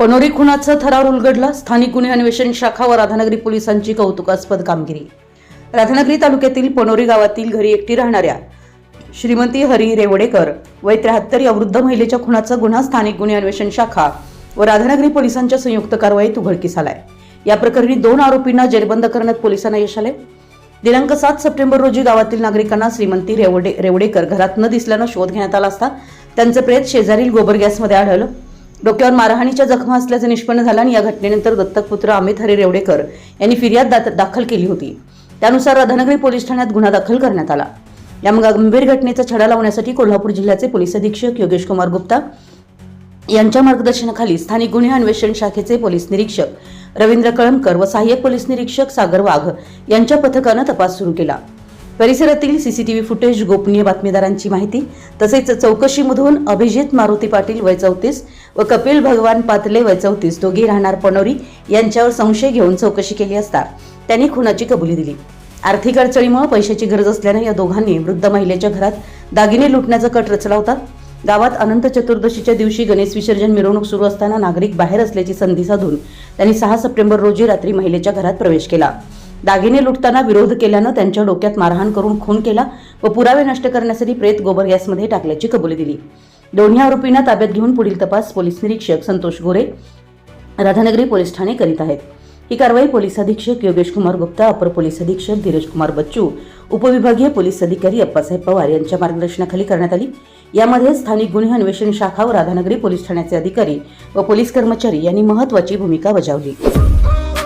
पनोरी खुनाचा थरार उलगडला स्थानिक गुन्हे अन्वेषण शाखा व राधानगरी पोलिसांची कौतुकास्पद कामगिरी. राधानगरी तालुक्यातील पनोरी गावातील घरी एकटी राहणाऱ्या श्रीमती हरी रेवडेकर वय त्र्याहत्तर या वृद्ध महिलेच्या खुनाचा गुन्हा स्थानिक गुन्हे अन्वेषण शाखा व राधानगरी पोलिसांच्या संयुक्त कारवाईत उघडकीस आलाय. या प्रकरणी दोन आरोपींना जेरबंद करण्यात पोलिसांना यश आले दिनांक सात सप्टेंबर रोजी गावातील नागरिकांना श्रीमंती रेवडे रेवडेकर घरात न दिसल्यानं शोध घेण्यात आला असता त्यांचं प्रेत शेजारील गोबर गॅसमध्ये आढळलं. डोक्यावर मारहाणीच्या जखमा असल्याचं निष्पन्न झालं आणि या घटनेनंतर दत्तकपुत्र अमित हरी रेवडेकर यांनी फिर्याद दात- दाखल केली होती. त्यानुसार राधानगरी पोलीस ठाण्यात गुन्हा दाखल करण्यात आला. या गंभीर घटनेचा छडा लावण्यासाठी कोल्हापूर जिल्ह्याचे पोलीस अधीक्षक योगेश कुमार गुप्ता यांच्या मार्गदर्शनाखाली स्थानिक गुन्हे अन्वेषण शाखेचे पोलीस निरीक्षक रवींद्र कळमकर व सहाय्यक पोलीस निरीक्षक सागर वाघ यांच्या पथकानं तपास सुरू केला. परिसरातील सीसीटीव्ही फुटेज गोपनीय बातमीदारांची माहिती. तसेच चौकशीमधून अभिजित मारुती पाटील वय चौतीस व कपिल भगवान पातले वय चौतीस दोघी राहणार पनोरी यांच्यावर संशय घेऊन चौकशी केली असता त्यांनी खुनाची कबुली दिली. आर्थिक अडचणीमुळे पैशाची गरज असल्याने या दोघांनी वृद्ध महिलेच्या घरात दागिने लुटण्याचा कट रचला होता. गावात अनंत चतुर्दशीच्या दिवशी गणेश विसर्जन मिरवणूक सुरू असताना नागरिक बाहेर असल्याची संधी साधून त्यांनी सहा सप्टेंबर रोजी रात्री महिलेच्या घरात प्रवेश केला. दागिने लुटताना विरोध केल्यानं त्यांच्या डोक्यात मारहाण करून खून केला व पुरावे नष्ट करण्यासाठी प्रेत गोबर गॅसमध्ये टाकल्याची कबुली दिली. दोन्ही आरोपींना ताब्यात घेऊन पुढील तपास पोलीस निरीक्षक संतोष गोरे राधानगरी पोलीस ठाणे करीत आहेत. ही कारवाई पोलीस अधीक्षक योगेश कुमार गुप्ता अपर पोलीस अधीक्षक धीरज कुमार बच्चू उपविभागीय पोलीस अधिकारी अप्पासाहेब पवार यांच्या मार्गदर्शनाखाली करण्यात आली. यामध्ये स्थानिक गुन्हे अन्वेषण शाखा व राधानगरी पोलीस ठाण्याचे अधिकारी व पोलीस कर्मचारी यांनी महत्वाची भूमिका बजावली.